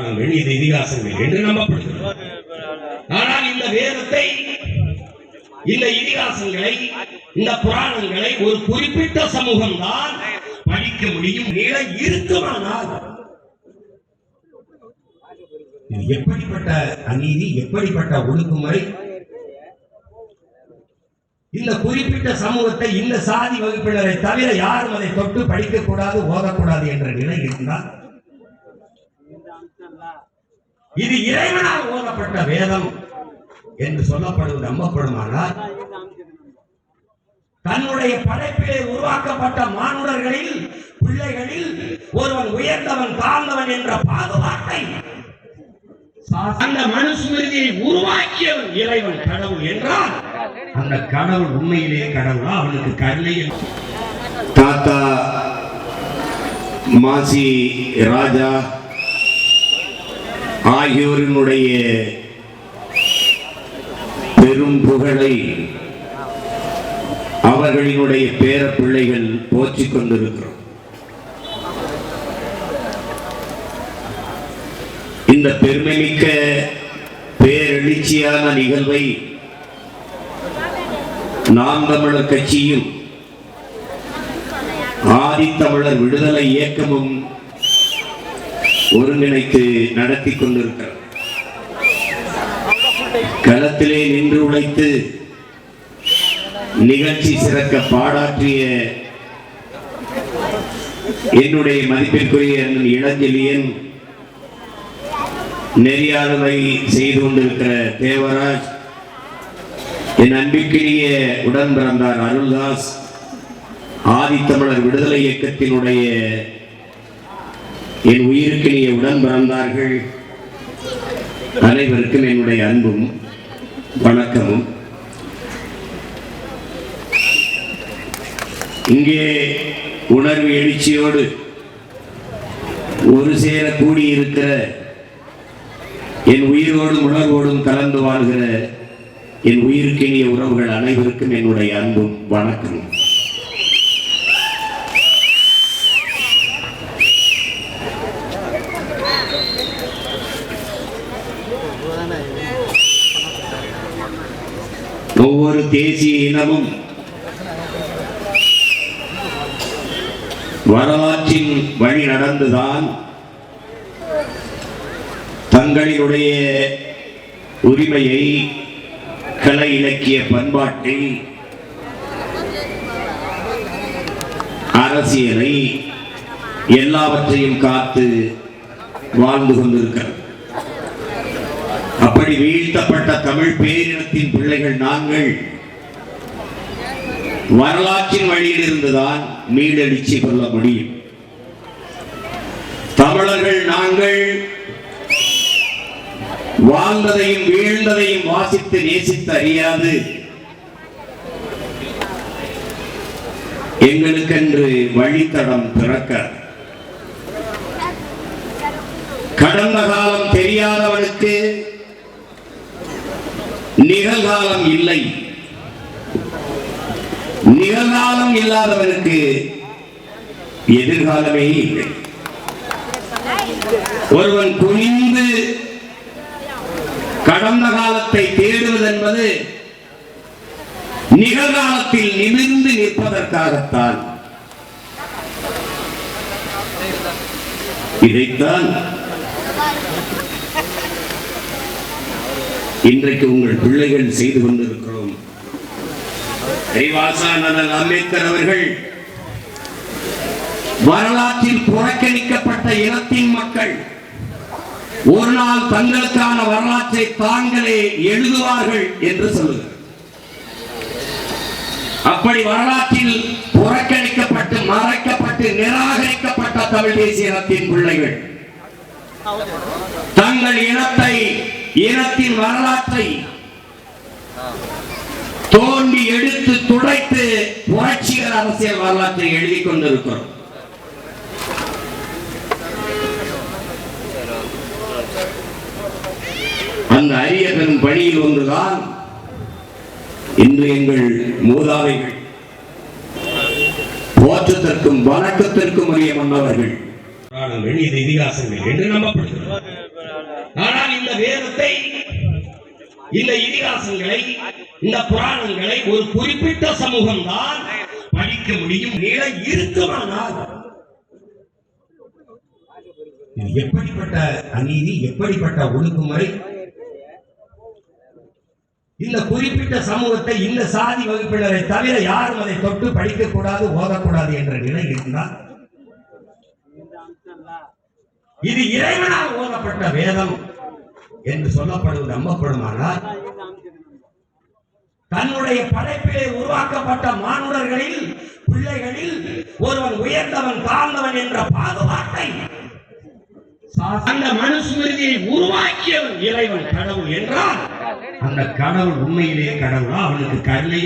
புராணங்கள் இது இதிகாசங்கள் என்று நம்பப்படுகிறது. ஆனால் இந்த வேதத்தை இந்த இதிகாசங்களை இந்த புராணங்களை ஒரு குறிப்பிட்ட சமூகம் தான் படிக்க முடியும் நிலை இருக்குமானால் எப்படிப்பட்ட அநீதி எப்படிப்பட்ட ஒடுக்குமுறை இந்த குறிப்பிட்ட சமூகத்தை இந்த சாதி வகுப்பினரை தவிர யாரும் அதை தொட்டு படிக்க கூடாது ஓதக்கூடாது என்ற நிலை இருந்தால் இது இறைவனால் ஓதப்பட்ட வேதம் என்று சொல்லப்படுவது நம்பப்படுமானால் தன்னுடைய படைப்பிலே உருவாக்கப்பட்ட மானுடர்களில் பிள்ளைகளில் ஒருவன் உயர்ந்தவன் தாழ்ந்தவன் என்ற பாகுபாட்டை அந்த மனுஸ்மிருதியை உருவாக்கியவன் இறைவன் கடவுள் என்றால் அந்த கடவுள் உண்மையிலே கடவுளா? அவனுக்கு கருணை தாத்தா மாசி ராஜா ஆகியோரினுடைய பெரும் புகழை அவர்களினுடைய பேர பிள்ளைகள் போற்றிக் கொண்டிருக்கிறோம். இந்த பெருமைமிக்க பேரெழுச்சியான நிகழ்வை நாம் தமிழர் கட்சியும் ஆதித்தமிழர் விடுதலை இயக்கமும் ஒருங்கிணைத்து நடத்தி கொண்டிருக்கிறது களத்திலே நின்று உழைத்து நிகழ்ச்சி சிறக்க பாடாற்றிய என்னுடைய மதிப்பிற்குரிய இளஞ்செலியன் இளஞ்செழியன் நெறியாளுமை செய்து கொண்டிருக்கிற தேவராஜ் என் அன்பிற்கினிய உடன் பிறந்தார் அருள்தாஸ் ஆதித்தமிழர் விடுதலை இயக்கத்தினுடைய என் உயிருக்கினிய உடன் பிறந்தார்கள் அனைவருக்கும் என்னுடைய அன்பும் வணக்கமும். இங்கே உணர்வு எழுச்சியோடு ஒரு சேர கூடியிருக்கிற என் உயிரோடும் உணர்வோடும் கலந்து வாழ்கிற என் உயிருக்கினிய உறவுகள் அனைவருக்கும் என்னுடைய அன்பும் வணக்கமும். ஒவ்வொரு தேசிய இனமும் வரலாற்றின் வழி நடந்துதான் தங்களினுடைய உரிமையை கலை இலக்கிய பண்பாட்டை அரசியலை எல்லாவற்றையும் காத்து வாழ்ந்து கொண்டிருக்கிறது. அப்படி வீழ்த்தப்பட்ட தமிழ் பேரினத்தின் பிள்ளைகள் நாங்கள். வரலாற்றின் வழியில் இருந்துதான் மீளெழுச்சி கொள்ள முடியும். தமிழர்கள் நாங்கள் வாழ்ந்ததையும் வீழ்ந்ததையும் வாசித்து நேசித்து அறியாது. எங்களுக்கென்று வழித்தடம் பிறக்க. கடந்த காலம் தெரியாதவனுக்கு நிகழ்காலம் இல்லை. நிகழ்காலம் இல்லாதவனுக்கு எதிர்காலமே இல்லை. ஒருவன் குனிந்து கடந்த காலத்தை தேடுவது என்பது நிகழ்காலத்தில் நிமிர்ந்து நிற்பதற்காகத்தான். இதைத்தான் இன்றைக்கு உங்கள் பிள்ளைகள் செய்து கொண்டிருக்கிறோம். அறிவாசானல் அம்பேத்கர் அவர்கள் வரலாற்றில் புறக்கணிக்கப்பட்ட இனத்தின் மக்கள் ஒரு நாள் தங்களுக்கான வரலாற்றை தாங்களே எழுதுவார்கள் என்று சொல்லுகிறார். அப்படி வரலாற்றில் புறக்கணிக்கப்பட்டு மறைக்கப்பட்டு நிராகரிக்கப்பட்ட தமிழ் தேசிய இனத்தின் பிள்ளைகள் தங்கள் இனத்தை இனத்தின் வரலாற்றை தோண்டி எடுத்து துடைத்து புரட்சிகர அரசியல் வரலாற்றை எழுதி கொண்டிருக்கிறோம். அந்த அரிய பெரும் பணியில் ஒன்றுதான் இன்று எங்கள் மூதாதைகள் போற்றத்திற்கும் வணக்கத்திற்கும் உரிய மன்னவர்கள். இது இதிகாசங்கள் என்று நம்பப்படுகிறது. ஆனால் இந்த வேதத்தை இந்த இதிகாசங்களை இந்த புராணங்களை ஒரு குறிப்பிட்ட சமூகம் தான் படிக்க முடியும் நிலை இருக்குமானால். எப்படிப்பட்ட அநீதி எப்படிப்பட்ட ஒழுங்குமுறை? இந்த குறிப்பிட்ட சமூகத்தை இந்த சாதி வகுப்பினரை தவிர யாரும் அதை தொட்டு படிக்கக்கூடாது ஓதக்கூடாது என்ற நிலை இருந்தால் இது இறைவனால் ஓதப்பட்ட வேதம் என்று சொல்லப்படுவது நம்பப்படுமானால் தன்னுடைய படைப்பிலே உருவாக்கப்பட்ட மானுடர்களில் பிள்ளைகளில் ஒருவன் உயர்ந்தவன் தாழ்ந்தவன் என்ற பாகுபாட்டை அந்த மனுஸ்மிருதியை உருவாக்கியவன் இறைவன் கடவுள் என்றால் அந்த கடவுள் உண்மையிலேயே கடவுளா? அவனுக்கு கருணை